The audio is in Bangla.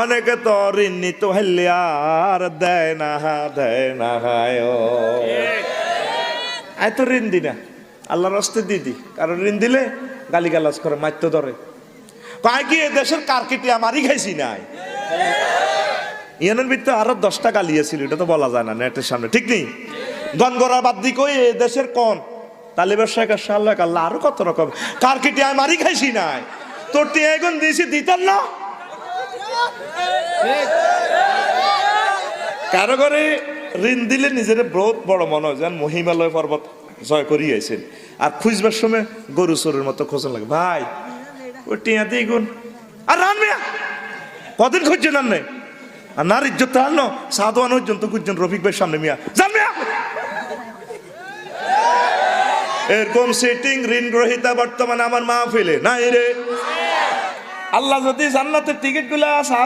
অনেকে তো ঋণ নিত হাইলে আর দেয় না হা দেয় না, হায় আয় তো ঋণ দি না। আল্লাহর রাস্তে দি দি। কারণ ঋণ দিলে গালি গালাজ করে মারতে ধরে। কয় কি দেশের কার্কেটে আমারই খাইছি নাই। ইয়ানের ভিতরে আরও দশটা গালি আছিল, এটা তো বলা যায় না নেটের সামনে, ঠিক নেই? গনগরা বাদ দি কই, এ দেশের কোন? তালিবের শেখ সাল্লাহ আল্লাহ আরও কত রকম। কার্কেটে আমারই খাইছি নাই। তোর টিয়া এখন দিয়েছি, দিতেন না? কারও করে ঋণ দিলে নিজের বহুত বড় মনে হয়, যেন মহিমালয় পর্বত জয় করিয়েছেন আর খুঁজবার সময় গরু চোরের মতো খোঁজা লাগে। ভাই ওই টিয়া দিয়ে গুণ। আর রান কদিন খুঁজছেন আর নেই? আর নার ইজ্জত তো আনো পর্যন্ত খুঁজছেন রফিক ভাইয়ের সামনে মিয়া। জান এরকম সেটিং ঋণ গ্রহিতা বর্তমানে আমার মা ফেলে। না রে। আল্লাহ যদি জান্নাতের টিকিটগুলা সাধু